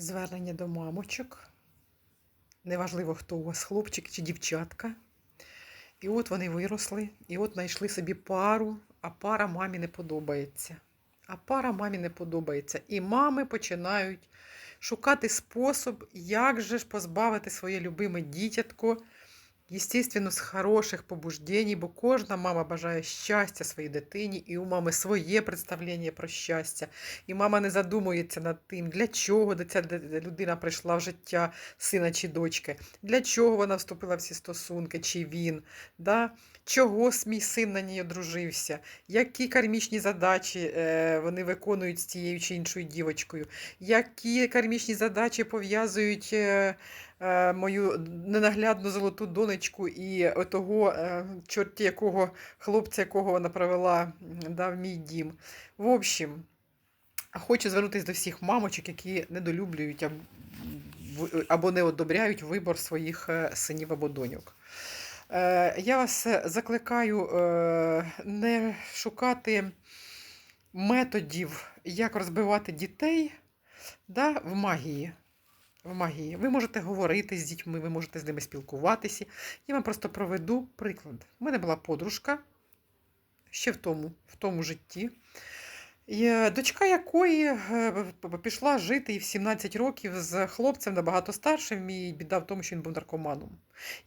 Звернення до мамочок. Неважливо, хто у вас хлопчик чи дівчатка. І от вони виросли, і от знайшли собі пару, а пара мамі не подобається. А пара мамі не подобається. І мами починають шукати спосіб, як же ж позбавити своє любиме дітятко, Естественно, з хороших побуждень, бо кожна мама бажає щастя своїй дитині, і у мами своє представлення про щастя. І мама не задумується над тим, для чого ця людина прийшла в життя сина чи дочки, для чого вона вступила в ці стосунки, чи він, да? чого мій син на ній одружився, які кармічні задачі е, вони виконують з тією чи іншою дівочкою, які кармічні задачі пов'язують. Е, мою ненаглядну золоту донечку і отого е, чорті якого хлопця, якого вона провела да, в мій дім. В общем, хочу звернутися до всіх мамочок, які недолюблюють або не одобряють вибор своїх е, синів або доньок. Я вас закликаю не шукати методів, як розбивати дітей да, в магії в магії. Ви можете говорити з дітьми, ви можете з ними спілкуватися. Я вам просто проведу приклад. У мене була подружка ще в тому, в тому житті, е, дочка якої е, пішла жити і в 17 років з хлопцем набагато старшим, і біда в тому, що він був наркоманом.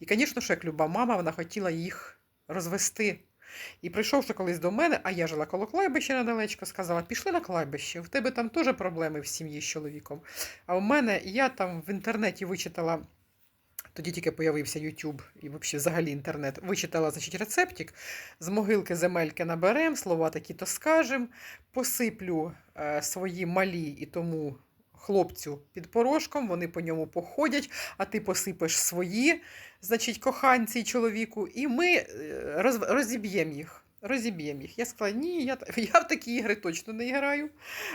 І, звісно, як люба мама, вона хотіла їх розвести. І прийшовши колись до мене, а я жила коло кладбища недалечко, сказала: пішли на кладбище, в тебе там теж проблеми в сім'ї з чоловіком. А у мене я там в інтернеті вичитала. Тоді тільки появився YouTube і взагалі, інтернет. Вичитала значить, рецептик. З могилки земельки наберем, слова такі то скажем, посиплю е, свої малі і тому хлопцю під порошком, вони по ньому походять, а ти посипеш свої, значить, коханці і чоловіку, і ми е, роз, розіб'ємо їх. Розіб'ємо їх. Я сказала, ні, я, я в такі ігри точно не граю,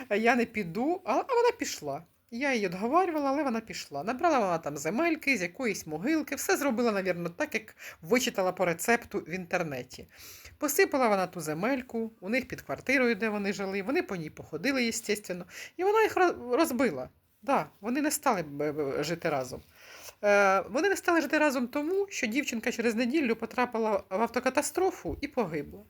я не піду, а, а вона пішла. Я її відговарювала, але вона пішла. Набрала вона там земельки з якоїсь могилки, все зробила, навірно, так, як вичитала по рецепту в інтернеті. Посипала вона ту земельку, у них під квартирою, де вони жили, вони по ній походили, звісно, і вона їх розбила. Да, вони не стали б- б- жити разом. Е, вони не стали жити разом тому, що дівчинка через неділю потрапила в автокатастрофу і погибла.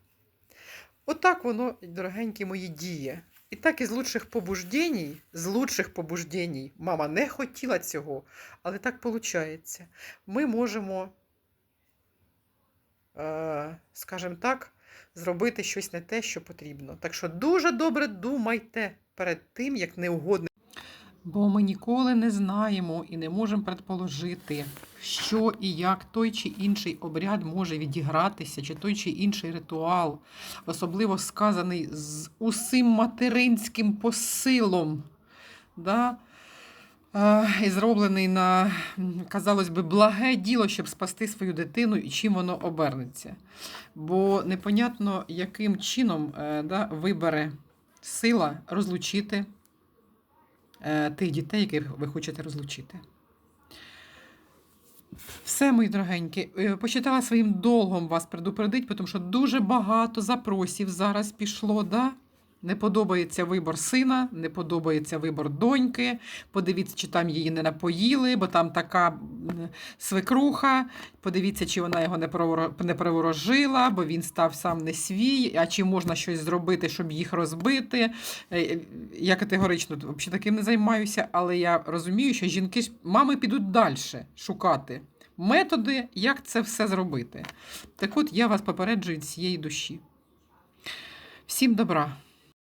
Отак воно, дорогенькі мої, діє. І так із лучших побуждень, з лучших побуждень, мама не хотіла цього, але так виходить. Ми можемо, е, скажімо так, зробити щось не те, що потрібно. Так що дуже добре думайте перед тим, як неугодне. Бо ми ніколи не знаємо і не можемо предположити, що і як той чи інший обряд може відігратися, чи той чи інший ритуал, особливо сказаний з усім материнським посилом, да? і зроблений на, казалось би, благе діло, щоб спасти свою дитину і чим воно обернеться. Бо непонятно, яким чином е, да, вибере сила розлучити тих дітей, яких ви хочете розлучити. Все, мої дорогенькі, е, почитала своїм долгом вас предупредити, тому що дуже багато запросів зараз пішло. Да? Не подобається вибор сина, не подобається вибор доньки. Подивіться, чи там її не напоїли, бо там така свекруха. Подивіться, чи вона його не приворожила, бо він став сам не свій. А чи можна щось зробити, щоб їх розбити? Е, Я категорично взагалі таким не займаюся, але я розумію, що жінки мами підуть далі шукати методи, як це все зробити. Так от я вас попереджую цієї душі. Всім добра!